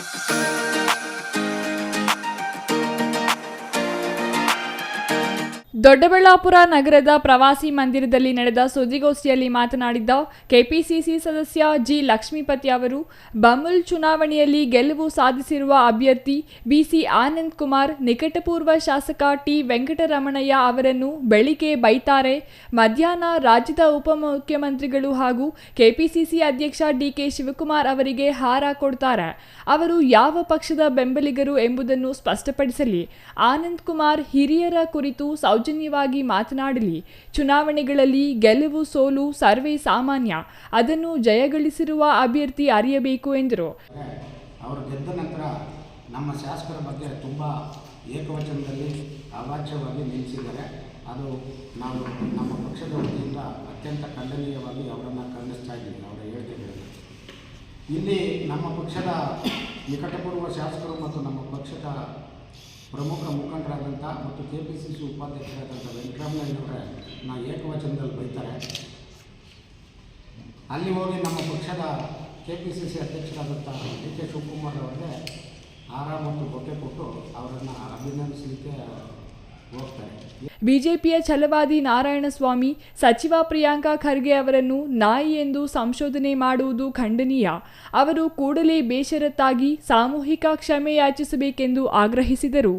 Música Doddaballapura ನಗರದ ಪ್ರವಾಸಿ ಮಂದಿರದಲ್ಲಿ ನಡೆದ ಸುದ್ದಿಗೋಷ್ಠಿಯಲ್ಲಿ ಮಾತನಾಡಿದ ಕೆಪಿಸಿಸಿ ಸದಸ್ಯ ಜಿ ಲಕ್ಷ್ಮೀಪತಿ ಅವರು, ಬಮುಲ್ ಚುನಾವಣೆಯಲ್ಲಿ ಗೆಲುವು ಸಾಧಿಸಿರುವ ಅಭ್ಯರ್ಥಿ ಬಿಸಿ ಆನಂದ್ ಕುಮಾರ್, ನಿಕಟಪೂರ್ವ ಶಾಸಕ ಟಿ. ವೆಂಕಟರಮಣಯ್ಯ ಅವರನ್ನು ಬೆಳಿಗ್ಗೆ ಬೈತಾರೆ. ಮಧ್ಯಾಹ್ನ ರಾಜ್ಯದ ಉಪಮುಖ್ಯಮಂತ್ರಿಗಳು ಹಾಗೂ ಕೆಪಿಸಿಸಿ ಅಧ್ಯಕ್ಷ ಡಿಕೆ ಶಿವಕುಮಾರ್ ಅವರಿಗೆ ಹಾರ ಕೊಡ್ತಾರೆ. ಅವರು ಯಾವ ಪಕ್ಷದ ಬೆಂಬಲಿಗರು ಎಂಬುದನ್ನು ಸ್ಪಷ್ಟಪಡಿಸಲಿ. ಆನಂದ್ ಕುಮಾರ್ ಹಿರಿಯರ ಕುರಿತು ಸೌಜನ್ಯವಾಗಿ ಮಾತನಾಡಲಿ. ಚುನಾವಣೆಗಳಲ್ಲಿ ಗೆಲುವು, ಸೋಲು, ಸರ್ವೇ ಸಾಮಾನ್ಯ. ಅದನ್ನು ಜಯಗಳಿಸಿರುವ ಅಭ್ಯರ್ಥಿ ಅರಿಯಬೇಕು ಎಂದರು. ಅವರು ಗೆದ್ದ ನಂತರ ನಮ್ಮ ಶಾಸಕರ ಬಗ್ಗೆ ತುಂಬ ಏಕವಚನದಲ್ಲಿ ಅವಾಚ್ಯವಾಗಿ ನಿಲ್ಲಿಸಿದ್ದಾರೆ. ಅದು ನಾವು ನಮ್ಮ ಪಕ್ಷದ ವತಿಯಿಂದ ಅತ್ಯಂತ ಖಂಡನೀಯವಾಗಿ ಅವರನ್ನು ಖಂಡಿಸ್ತಾ ಇದ್ದೀವಿ, ಅವರ ಹೇಳಿಕೆಗಳಿಗೆ ಇಲ್ಲಿ ನಮ್ಮ ಪಕ್ಷದ ನಿಕಟಪೂರ್ವ ಶಾಸಕರು ಮತ್ತು ನಮ್ಮ ಪಕ್ಷದ ಪ್ರಮುಖ ಮುಖಂಡರಾದಂಥ ಕೆ ಪಿ ಸಿ ಸಿ ಉಪಾಧ್ಯಕ್ಷರಾದಂಥ ವೆಂಕಟರಾಮಯ್ಯನವರೇ ನಾ ಏಕವಚನದಲ್ಲಿ ಬೈತಾರೆ. ಅಲ್ಲಿ ಹೋಗಿ ನಮ್ಮ ಪಕ್ಷದ ಕೆ ಪಿ ಸಿ ಸಿ ಅಧ್ಯಕ್ಷರಾದಂಥ ಡಿ ಕೆ ಶಿವಕುಮಾರ್ ಅವರಿಗೆ ಹಾರ ಮತ್ತು ಬೊಕ್ಕೆ ಕೊಟ್ಟು ಅವರನ್ನು ಅಭಿನಂದಿಸಲಿಕ್ಕೆ ಹೋಗ್ತಾರೆ. ಬಿಜೆಪಿಯ ಛಲವಾದಿ ನಾರಾಯಣಸ್ವಾಮಿ ಸಚಿವ ಪ್ರಿಯಾಂಕಾ ಖರ್ಗೆ ಅವರನ್ನು ನಾಯಿ ಎಂದು ಸಂಶೋಧನೆ ಮಾಡುವುದು ಖಂಡನೀಯ. ಅವರು ಕೂಡಲೇ ಬೇಷರತ್ತಾಗಿ ಸಾಮೂಹಿಕ ಕ್ಷಮೆ ಯಾಚಿಸಬೇಕೆಂದು ಆಗ್ರಹಿಸಿದರು.